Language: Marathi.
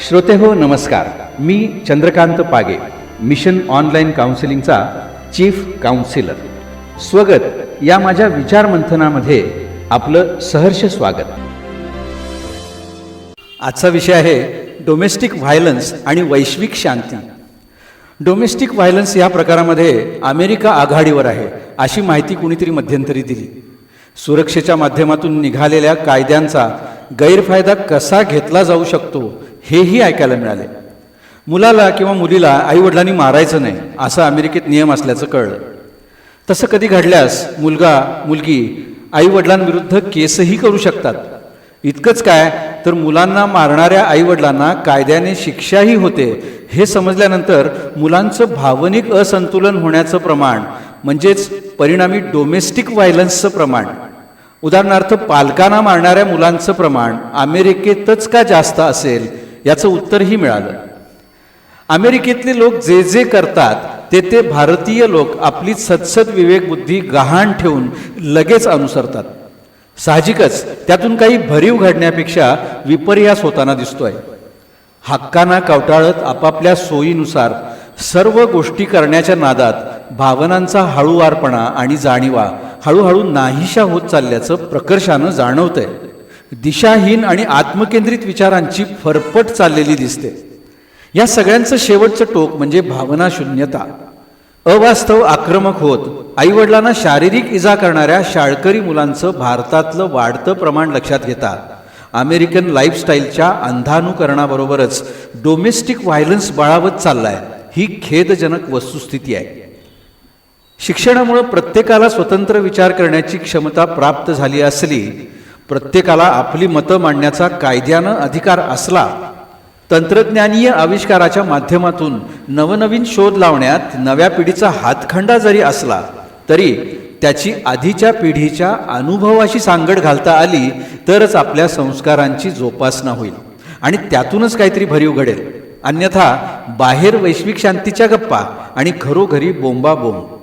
श्रोते हो नमस्कार. मी चंद्रकांत पागे मिशन ऑनलाईन काउन्सिलिंगचा चीफ काउन्सिलर. स्वगत. या माझ्या विचार मंथनामध्ये आपलं सहर्ष स्वागत. आजचा विषय आहे डोमेस्टिक व्हायलन्स आणि वैश्विक शांती. डोमेस्टिक व्हायलन्स या प्रकारामध्ये अमेरिका आघाडीवर आहे अशी माहिती कुणीतरी मध्यंतरी दिली. सुरक्षेच्या माध्यमातून निघालेल्या कायद्यांचा गैरफायदा कसा घेतला जाऊ शकतो हेही ऐकायला मिळाले. मुलाला किंवा मुलीला आईवडिलांनी मारायचं नाही असा अमेरिकेत नियम असल्याचं कळलं. तसं कधी घडल्यास मुलगा मुलगी आईवडिलांविरुद्ध केसही करू शकतात. इतकंच काय तर मुलांना मारणाऱ्या आईवडिलांना कायद्याने शिक्षाही होते. हे समजल्यानंतर मुलांचं भावनिक असंतुलन होण्याचं प्रमाण म्हणजेच परिणामी डोमेस्टिक व्हायलन्सचं प्रमाण. उदाहरणार्थ पालकांना मारणाऱ्या मुलांचं प्रमाण अमेरिकेतच का जास्त असेल? याचं उत्तरही मिळालं. अमेरिकेतले लोक जे जे करतात ते ते भारतीय लोक आपली सत्सद विवेकबुद्धी गहाण ठेवून लगेच अनुसरतात. साहजिकच त्यातून काही भरीव घडण्यापेक्षा विपर्यास होताना दिसतोय. हक्काना कवटाळत आपापल्या सोयीनुसार सर्व गोष्टी करण्याच्या नादात भावनांचा हळूवारपणा आणि जाणीवा हळूहळू नाहीशा होत चालल्याचं प्रकर्षानं जाणवतंय. दिशाहीन आणि आत्मकेंद्रित विचारांची फरफट चाललेली दिसते. या सगळ्यांचं शेवटचं टोक म्हणजे भावना शून्यता. अवास्तव आक्रमक होत आईवडिलांना शारीरिक इजा करणाऱ्या शाळकरी मुलांचं भारतातलं वाढतं प्रमाण लक्षात घेता. अमेरिकन लाईफस्टाईलच्या अंधानुकरणाबरोबरच डोमेस्टिक व्हायलन्स बळावत चाललाय ही खेदजनक वस्तुस्थिती आहे. शिक्षणामुळे प्रत्येकाला स्वतंत्र विचार करण्याची क्षमता प्राप्त झाली असली प्रत्येकाला आपली मतं मांडण्याचा कायद्यानं अधिकार असला तंत्रज्ञानीय आविष्काराच्या माध्यमातून नवनवीन शोध लावण्यात नव्या पिढीचा हातखंडा जरी असला तरी त्याची आधीच्या पिढीच्या अनुभवाशी सांगड घालता आली तरच आपल्या संस्कारांची जोपासना होईल. आणि त्यातूनच काहीतरी भरीव घडेल. अन्यथा बाहेर वैश्विक शांतीच्या गप्पा आणि घरोघरी बोंबाबोंब.